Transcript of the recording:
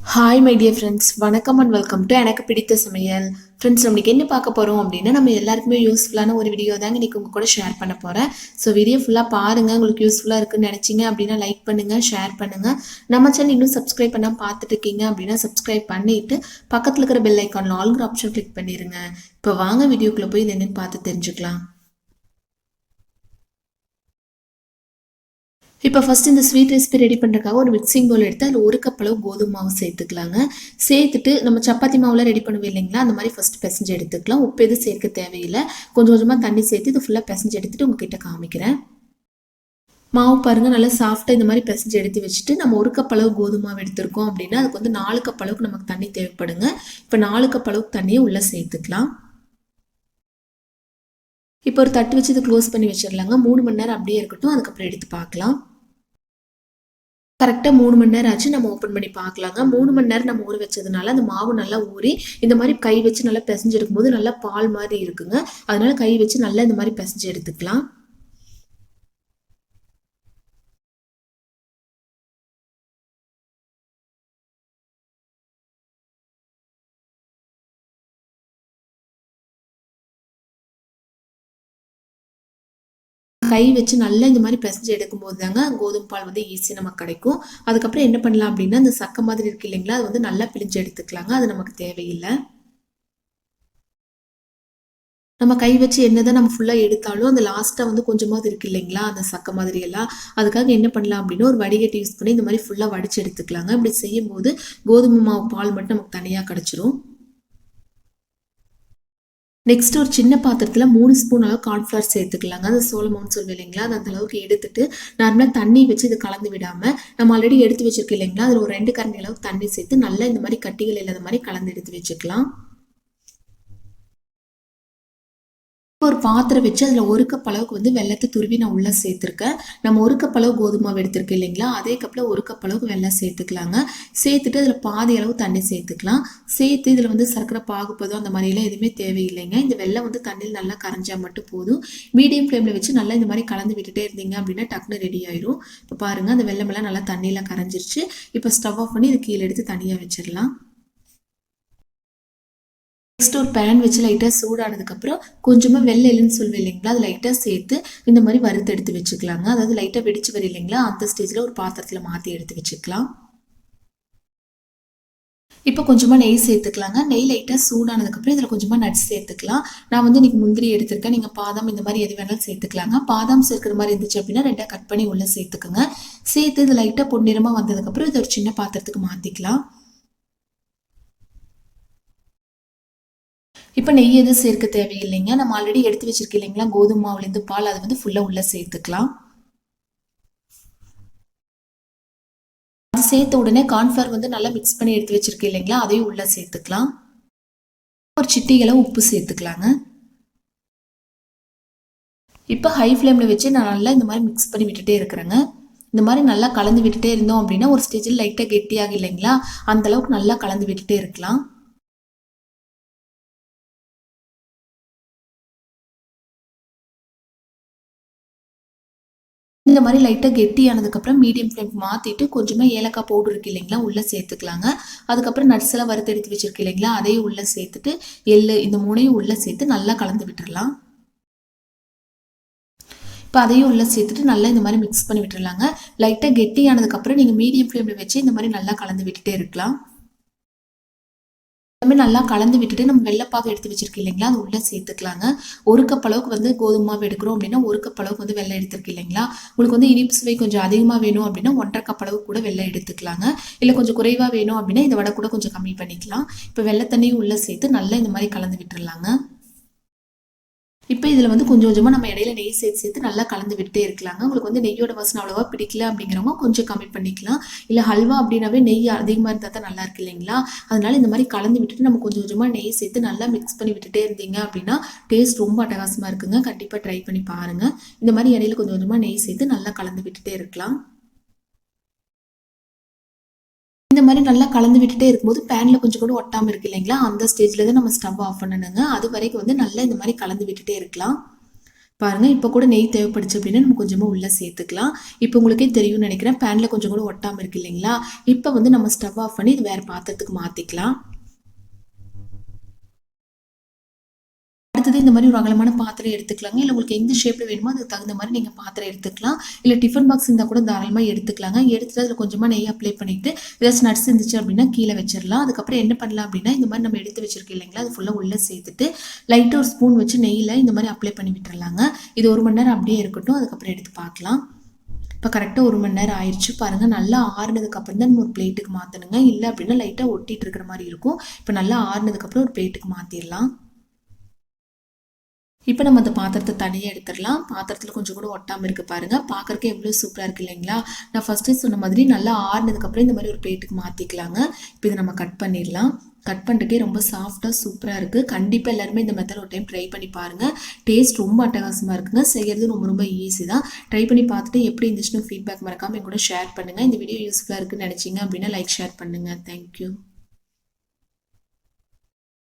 Hi my dear friends வணக்கம் and welcome to எனக்கு பிடித்த சமையல். ஃப்ரெண்ட்ஸ் நம்மளுக்கு என்ன பார்க்க போகிறோம் அப்படின்னா நம்ம எல்லாருக்குமே யூஸ்ஃபுல்லான ஒரு வீடியோ தாங்க இன்றைக்கி உங்கள் கூட ஷேர் பண்ண போகிறேன் ஸோ வீடியோ ஃபுல்லாக பாருங்கள் உங்களுக்கு யூஸ்ஃபுல்லாக இருக்குன்னு நினச்சிங்க அப்படின்னா லைக் பண்ணுங்கள் ஷேர் பண்ணுங்கள் நம்ம சேனல் இன்னும் சப்ஸ்கிரைப் பண்ணால் பார்த்துட்டு இருக்கீங்க அப்படின்னா சப்ஸ்கிரைப் பண்ணிவிட்டு பக்கத்தில் இருக்கிற பெல் ஐக்கானில் ஆல்கிற ஆப்ஷன் கிளிக் பண்ணிடுங்க இப்போ வாங்க வீடியோக்குள்ளே போய் இது என்னென்னு பார்த்து தெரிஞ்சுக்கலாம். இப்போ ஃபஸ்ட் இந்த ஸ்வீட் ரெசிபி ரெடி பண்ணுறதுக்காக ஒரு மிக்சிங் பவுல் எடுத்து அதில் ஒரு கப் அளவு கோதுமை மாவு சேர்த்துக்கலாங்க. சேர்த்துட்டு நம்ம சப்பாத்தி மாவுலாம் ரெடி பண்ணுவோம் இல்லைங்களா? அந்த மாதிரி ஃபர்ஸ்ட் பிசைஞ்சு எடுத்துக்கலாம். உப்பு எதுவும் சேர்க்க தேவையில்லை. கொஞ்சம் கொஞ்சமாக தண்ணி சேர்த்து இது ஃபுல்லாக பிசைஞ்சு எடுத்துட்டு உங்ககிட்ட காமிக்கிறேன். மாவு பாருங்கள் நல்லா சாஃப்டாக இந்த மாதிரி பிசைஞ்சு எடுத்து வச்சுட்டு நம்ம ஒரு கப் அளவு கோதுமை மாவு எடுத்திருக்கோம் அப்படின்னா அதுக்கு வந்து நாலு கப் அளவுக்கு நமக்கு தண்ணி தேவைப்படுங்க. இப்போ நாலு கப் அளவுக்கு தண்ணியை உள்ளே சேர்த்துக்கலாம். இப்போ ஒரு தட்டு வச்சு இதை க்ளோஸ் பண்ணி வச்சிடலாங்க. மூணு மணி நேரம் அப்படியே இருக்கட்டும். அதுக்கப்புறம் எடுத்து பார்க்கலாம். கரெக்டாக மூணு மணி நேரம் ஆச்சு நம்ம ஓப்பன் பண்ணி பார்க்கலாங்க. மூணு மணி நேரம் நம்ம ஊற வச்சதுனால அந்த மாவு நல்லா ஊறி இந்த மாதிரி கை வச்சு நல்லா பிசைஞ்சு எடுக்கும்போது நல்லா பால் மாதிரி இருக்குங்க. அதனால கை வச்சு நல்லா இந்த மாதிரி பிசைஞ்சு எடுத்துக்கலாம். கை வச்சு நல்லா இந்த மாதிரி பிசைஞ்சு எடுக்கும்போது தாங்க கோதுமை பால் வந்து ஈஸியாக நமக்கு கிடைக்கும். அதுக்கப்புறம் என்ன பண்ணலாம் அப்படின்னா அந்த சக்கை மாதிரி இருக்கு இல்லைங்களா அது வந்து நல்லா பிழிஞ்சு எடுத்துக்கலாங்க. அது நமக்கு தேவையில்லை. நம்ம கை வச்சு என்னதான் நம்ம ஃபுல்லாக எடுத்தாலும் அந்த லாஸ்ட்டாக வந்து கொஞ்சமாவது இருக்கு இல்லைங்களா அந்த சக்கை மாதிரி எல்லாம். அதுக்காக என்ன பண்ணலாம் அப்படின்னா ஒரு வடிகட்டி யூஸ் பண்ணி இந்த மாதிரி ஃபுல்லாக வடிச்சு எடுத்துக்கலாங்க. இப்படி செய்யும்போது கோதுமை மாவு பால் மட்டும் நமக்கு தனியாக கிடச்சிரும். நெக்ஸ்ட் ஒரு சின்ன பாத்திரத்தில் மூணு ஸ்பூன் அளவு கார்ன்ஃப்ளவர் சேர்த்துக்கலாங்க. அது சோளமான்னு சொல்லுவோம் இல்லைங்களா? அது அந்த அளவுக்கு எடுத்துட்டு நார்மலாக தண்ணி வச்சு இதை கலந்து விடாமல் நம்ம ஆல்ரெடி எடுத்து வச்சிருக்கோம் இல்லைங்களா? அதில் ஒரு ரெண்டு கரண்டி அளவுக்கு தண்ணி சேர்த்து நல்லா இந்த மாதிரி கட்டிகள் இல்லாத மாதிரி கலந்து எடுத்து வச்சுக்கலாம் இப்போ ஒரு பாத்திரம் வச்சு அதில் ஒரு கப் அளவுக்கு வந்து வெள்ளத்தை துருவி நான் உள்ளே சேர்த்துருக்கேன். நம்ம ஒரு கப் அளவு கோதுமை எடுத்திருக்கேன் இல்லைங்களா? அதே கப்பில் ஒரு கப் அளவுக்கு வெள்ளம் சேர்த்துக்கலாங்க. சேர்த்துட்டு அதில் பாதி அளவு தண்ணி சேர்த்துக்கலாம். சேர்த்து இதில் வந்து சர்க்கரை பாகுப்பதோ அந்த மாதிரிலாம் எதுவுமே தேவையில்லைங்க. இந்த வெள்ளம் வந்து தண்ணியில் நல்லா கரைஞ்சால் மட்டும் போதும். மீடியம் ஃப்ளேமில் வச்சு நல்லா இந்த மாதிரி கலந்து விட்டுட்டே இருந்தீங்க அப்படின்னா டக்குனு ரெடி ஆயிரும். இப்போ பாருங்கள் அந்த வெள்ளமெல்லாம் நல்லா தண்ணியில் கரைஞ்சிருச்சு. இப்போ ஸ்டவ் ஆஃப் பண்ணி இது கீழே எடுத்து தனியாக வச்சிடலாம். நெக்ஸ்ட் ஒரு பேன் வச்சு லைட்டாக சூடானதுக்கப்புறம் கொஞ்சமாக வெள்ளை எள்ளுன்னு சொல்லுவேன் இல்லைங்களா? அது லைட்டாக சேர்த்து இந்த மாதிரி வறுத்து எடுத்து வச்சுக்கலாங்க. அதாவது லைட்டாக வெடிச்சு வரும் இல்லைங்களா? அந்த ஸ்டேஜில் ஒரு பாத்திரத்தில் மாற்றி எடுத்து வச்சுக்கலாம். இப்போ கொஞ்சமாக நெய் சேர்த்துக்கலாங்க. நெய் லைட்டாக சூடானதுக்கப்புறம் இதில் கொஞ்சமாக நட்ஸ் சேர்த்துக்கலாம். நான் வந்து இன்றைக்கி முந்திரி எடுத்திருக்கேன். நீங்கள் பாதாம் இந்த மாதிரி எது வேணாலும் சேர்த்துக்கலாங்க. பாதாம் சேர்க்குற மாதிரி இருந்துச்சு அப்படின்னா ரெண்டாக கட் பண்ணி உள்ளே சேர்த்துக்குங்க. சேர்த்து இது லைட்டாக பொன்னிறமாக வந்ததுக்கப்புறம் இதை ஒரு சின்ன பாத்திரத்துக்கு மாற்றிக்கலாம் இப்போ நெய் எதுவும் சேர்க்க தேவையில்லைங்க. நம்ம ஆல்ரெடி எடுத்து வச்சிருக்கோம் இல்லைங்களா? கோதுமை மாவுலேருந்து பால் அதை வந்து ஃபுல்லாக உள்ளே சேர்த்துக்கலாம். அது சேர்த்த உடனே கார்ன்ஃப்ளவர் வந்து நல்லா மிக்ஸ் பண்ணி எடுத்து வச்சுருக்கேன் இல்லைங்களா? அதையும் உள்ளே சேர்த்துக்கலாம். ஒரு சிட்டிகளை உப்பு சேர்த்துக்கலாங்க. இப்போ ஹை ஃப்ளேமில் வச்சு நான் நல்லா இந்த மாதிரி மிக்ஸ் பண்ணி விட்டுட்டே இருக்கிறேங்க. இந்த மாதிரி நல்லா கலந்து விட்டுட்டே இருந்தோம் அப்படின்னா ஒரு ஸ்டேஜில் லைட்டாக கெட்டியாக இல்லைங்களா? அந்த அளவுக்கு நல்லா கலந்து விட்டுட்டே இருக்கலாம். இந்த மாதிரி லைட்டாக கெட்டி ஆனதுக்கப்புறம் மீடியம் ஃப்ளேம் மாற்றிட்டு கொஞ்சமாக ஏலக்காய் பவுடர் இருக்கு இல்லைங்களா உள்ளே சேர்த்துக்கலாங்க. அதுக்கப்புறம் நட்ஸ் எல்லாம் வறுத்தெடுத்து வச்சுருக்கு இல்லைங்களா அதையும் உள்ளே சேர்த்துட்டு எள்ளு இந்த மூணையும் உள்ளே சேர்த்து நல்லா கலந்து விட்டுடலாம் இப்போ அதையும் உள்ளே சேர்த்துட்டு நல்லா இந்த மாதிரி மிக்ஸ் பண்ணி விட்டுடலாங்க லைட்டாக கெட்டியானதுக்கப்புறம் நீங்கள் மீடியம் ஃப்ளேமில் வச்சு இந்த மாதிரி நல்லா கலந்து விட்டுட்டே இருக்கலாம். எல்லாமே நல்லா கலந்து விட்டுட்டு நம்ம வெள்ளைப்பாக எடுத்து வச்சிருக்கோம் இல்லைங்களா? அது உள்ளே சேர்த்துக்கலாங்க. ஒரு கப் அளவுக்கு வந்து கோதுமை மாவு எடுக்கிறோம் அப்படின்னா ஒரு கப் அளவுக்கு வந்து வெள்ளை எடுத்துருக்கு இல்லைங்களா? உங்களுக்கு வந்து இனிப்பு சுவை கொஞ்சம் அதிகமாக வேணும் அப்படின்னா ஒன்றரை கப் அளவுக்கு கூட வெள்ளை எடுத்துக்கலாங்க. இல்லை கொஞ்சம் குறைவாக வேணும் அப்படின்னா இதை விட கூட கொஞ்சம் கம்மி பண்ணிக்கலாம். இப்போ வெள்ளை தண்ணியும் உள்ளே சேர்த்து நல்லா இந்த மாதிரி கலந்து விட்டுருலாங்க இப்போ இதில் வந்து கொஞ்சம் கொஞ்சமாக நம்ம இடையில நெய் சேர்த்து சேர்த்து நல்லா கலந்து விட்டே இருக்கலாங்க. உங்களுக்கு வந்து நெய்யோட வாசனை அவ்வளோவா பிடிக்கல அப்படிங்கிறவங்க கொஞ்சம் கம்மி பண்ணிக்கலாம். இல்லை ஹல்வா அப்படின்னாவே நெய் அதிகமாக இருந்தால் தான் நல்லா இருக்கு இல்லைங்களா? அதனால இந்த மாதிரி கலந்து விட்டுட்டு நம்ம கொஞ்சம் கொஞ்சமாக நெய் சேர்த்து நல்லா மிக்ஸ் பண்ணி விட்டுட்டே இருந்தீங்க அப்படின்னா டேஸ்ட் ரொம்ப அட்டகாசமாக இருக்குங்க. கண்டிப்பாக ட்ரை பண்ணி பாருங்கள் இந்த மாதிரி இடையில கொஞ்சம் கொஞ்சமாக நெய் சேர்த்து நல்லா கலந்து விட்டுட்டே இருக்கலாம். இந்த மாதிரி நல்லா கலந்து விட்டுட்டே இருக்கும்போது பேனில் கொஞ்சம் கூட ஒட்டாமல் இருக்கு இல்லைங்களா? அந்த ஸ்டேஜில் தான் நம்ம ஸ்டவ் ஆஃப் பண்ணணுங்க. அது வரைக்கும் வந்து நல்லா இந்த மாதிரி கலந்து விட்டுட்டே இருக்கலாம். பாருங்கள் இப்போ கூட நெய் தேவைப்படுச்சு அப்படின்னா நம்ம கொஞ்சமாக உள்ளே சேர்த்துக்கலாம். இப்போ உங்களுக்கே தெரியும்னு நினைக்கிறேன் பேனில் கொஞ்சம் கூட ஒட்டாமல் இருக்கு இல்லைங்களா? இப்போ வந்து நம்ம ஸ்டவ் ஆஃப் பண்ணி இது வேறு பாத்திரத்துக்கு மாற்றிக்கலாம் அடுத்தது இந்த மாதிரி ஒரு அகலமான பாத்திரம் எடுத்துக்கலாங்க. இல்லை உங்களுக்கு எந்த ஷேப்பில் வேணுமோ அதுக்கு தகுந்த மாதிரி நீங்கள் பாத்திரம் எடுத்துக்கலாம். இல்லை டிஃபன் பாக்ஸ் இருந்தால் கூட தாராளமாக எடுத்துக்கலாங்க. எடுத்துட்டு அதில் கொஞ்சமாக நெய் அப்ளை பண்ணிவிட்டு ஏதாச்சும் நட்ஸ் இருந்துச்சு அப்படின்னா கீழே வச்சிடலாம். அதுக்கப்புறம் என்ன பண்ணலாம் அப்படின்னா இந்த மாதிரி நம்ம எடுத்து வச்சிருக்கோம் இல்லைங்களா அது ஃபுல்லாக உள்ளே சேர்த்துட்டு லைட்டாக ஒரு ஸ்பூன் வச்சு நெய்யில் இந்த மாதிரி அப்ளை பண்ணி விட்டுறலாங்க. இது ஒரு மணி நேரம் அப்படியே இருக்கட்டும். அதுக்கப்புறம் எடுத்து பார்க்கலாம். இப்போ கரெக்டாக ஒரு மணி நேரம் ஆயிடுச்சு பாருங்கள் நல்லா ஆறுனதுக்கப்புறம் தான் நம்ம ஒரு பிளேட்டுக்கு மாற்றணுங்க இல்லை அப்படின்னா லைட்டாக ஒட்டிகிட்டு இருக்கிற மாதிரி இருக்கும். இப்போ நல்லா ஆறுனதுக்கப்புறம் ஒரு பிளேட்டுக்கு மாற்றிடலாம் இப்போ நம்ம அந்த பாத்திரத்தை தனியாக எடுத்துடலாம். பாத்திரத்தில் கொஞ்சம் கூட ஒட்டாமல் இருக்குது பாருங்கள் பார்க்குறக்கு எவ்வளோ சூப்பராக இருக்குது இல்லைங்களா? நான் ஃபஸ்ட்டே சொன்ன மாதிரி நல்லா ஆறுனதுக்கப்புறம் இந்த மாதிரி ஒரு பிளேட்டுக்கு மாற்றிக்கலாங்க இப்போ இதை நம்ம கட் பண்ணிடலாம். கட் பண்ணுறக்கே ரொம்ப சாஃப்டாக சூப்பராக இருக்குது கண்டிப்பாக எல்லாருமே இந்த மெத்தட் ஒரு டைம் ட்ரை பண்ணி பாருங்கள் டேஸ்ட் ரொம்ப அட்டகாசமாக இருக்குங்க. செய்கிறது ரொம்ப ரொம்ப ஈஸி தான். ட்ரை பண்ணி பார்த்துட்டு எப்படி இருந்துச்சுன்னு ஃபீட்பேக் மறக்காமல் என் கூட ஷேர் பண்ணுங்கள் இந்த வீடியோ யூஸ்ஃபுல்லாக இருக்குன்னு நினச்சிங்க அப்படின்னா லைக் ஷேர் பண்ணுங்கள் தேங்க்யூ